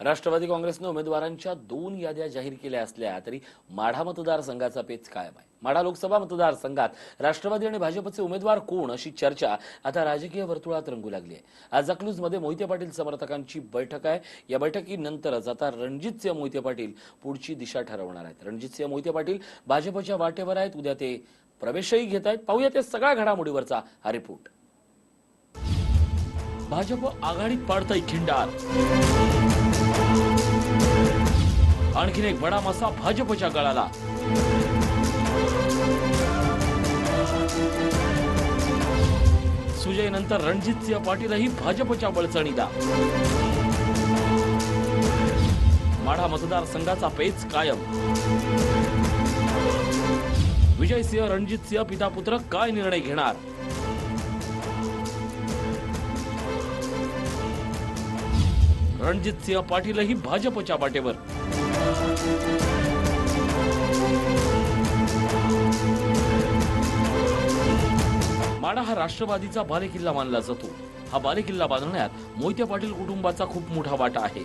राष्ट्रवादी काँग्रेसनं उमेदवारांच्या दोन याद्या जाहीर केल्या असल्या तरी माढा मतदारसंघाचा पेच कायम आहे. माढा लोकसभा मतदारसंघात राष्ट्रवादी आणि भाजपचे उमेदवार कोण अशी चर्चा आता राजकीय वर्तुळात रंगू लागली आहे. आज अकलूजमध्ये मोहिते पाटील समर्थकांची बैठक आहे. या बैठकीनंतरच आता रणजितसिंह मोहिते पाटील पुढची दिशा ठरवणार आहेत. रणजितसिंह मोहिते पाटील भाजपच्या वाटेवर आहेत. उद्या ते प्रवेशही घेत आहेत. पाहूया त्या सगळ्या घडामोडीवरचा हा रिपोर्ट. भाजप आघाडीत पाडतय खिंडार. आणखीन एक बडा मासा भाजपच्या गळाला. सुजय नंतर रणजितसिंह पाटीलही भाजपच्या बळचणीला माढा मतदारसंघाचा पेच कायम. विजयसिंह रणजितसिंह पिता पुत्र काय निर्णय घेणार? रणजितसिंह पाटीलही भाजपच्या वाटेवर. माडा हा राष्ट्रवादीचा बालेकिल्ला मानला जातो. हा बालेकिल्ला बांधण्यात मोहिते पाटील कुटुंबाचा खूप मोठा वाटा आहे.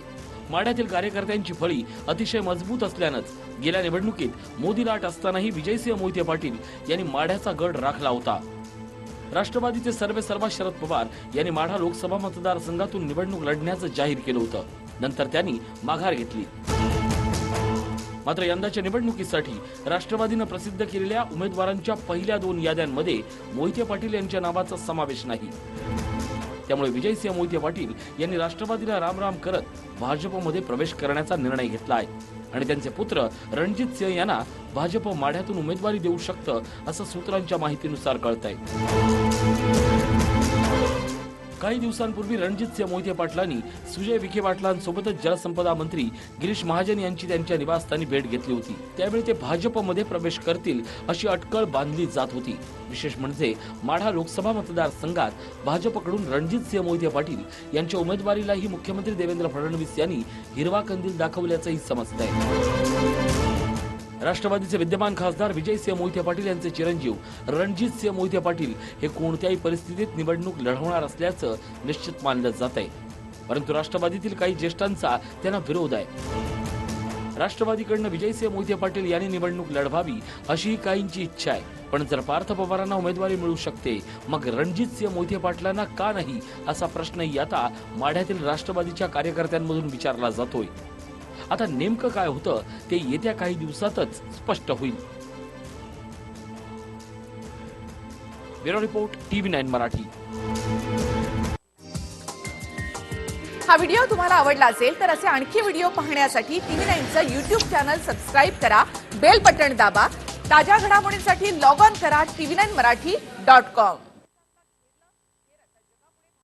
माड्यातील कार्यकर्त्यांची फळी अतिशय मजबूत असल्यानंच गेल्या निवडणुकीत मोदी लाट असतानाही विजयसिंह मोहिते पाटील यांनी माढ्याचा गड राखला होता. राष्ट्रवादीचे सर्वे सर्वा शरद पवार यांनी माढा लोकसभा मतदारसंघातून निवडणूक लढण्याचं जाहीर केलं होतं. नंतर त्यांनी माघार घेतली. मात्र यंदाच्या निवडणुकीसाठी राष्ट्रवादीनं प्रसिद्ध केलेल्या उमेदवारांच्या पहिल्या दोन याद्यांमध्ये मोहिते पाटील यांच्या नावाचा समावेश नाही. त्यामुळे विजयसिंह मोहिते पाटील यांनी राष्ट्रवादीला रामराम करत भाजपमध्ये प्रवेश करण्याचा निर्णय घेतला आहे आणि त्यांचे पुत्र रणजित सिंह यांना भाजप माढ्यातून उमेदवारी देऊ शकतं असं सूत्रांच्या माहितीनुसार कळत काही दिवसांपूर्वी रणजितसिंह मोहिते पाटलांनी सुजय विखे पाटलांसोबतच जलसंपदा मंत्री गिरीश महाजन यांची त्यांच्या निवासस्थानी भेट घेतली होती. त्यावेळी ते भाजपमध्ये प्रवेश करतील अशी अटकळ बांधली जात होती. विशेष म्हणजे माढा लोकसभा मतदारसंघात भाजपकडून रणजितसिंह मोहिते पाटील यांच्या उमेदवारीलाही मुख्यमंत्री देवेंद्र फडणवीस यांनी हिरवा कंदील दाखवल्याचंही समजतंय. राष्ट्रवादीचे विद्यमान खासदार विजयसिंह मोहिते पाटील यांचे चिरंजीव. रणजितसिंह मोहिते पाटील हे कोणत्याही परिस्थितीत निवडणूक लढवणार असल्याचं निश्चित मानलं जात आहे. परंतु राष्ट्रवादीतील काही ज्येष्ठांचा त्यांना विरोध आहे. राष्ट्रवादीकडनं विजयसिंह मोहिते पाटील यांनी निवडणूक लढवावी अशी काहींची इच्छा आहे. पण जर पार्थ पवारांना उमेदवारी मिळू शकते मग रणजितसिंह मोहिते पाटलांना का नाही असा प्रश्नही आता माढ्यातील राष्ट्रवादीच्या कार्यकर्त्यांमधून विचारला जातोय. आता नेमकं काय होतं ते येत्या काही दिवसातच स्पष्ट होईल. Bureau report TV nine Marathi. हा व्हिडिओ तुम्हाला आवडला असेल तर असे आणखी व्हिडिओ पाहण्यासाठी टीव्ही नाईनचं युट्यूब चॅनल सबस्क्राईब करा बेल बटन दाबा ताज्या घडामोडींसाठी लॉग ऑन करा TV nine Marathi dot com.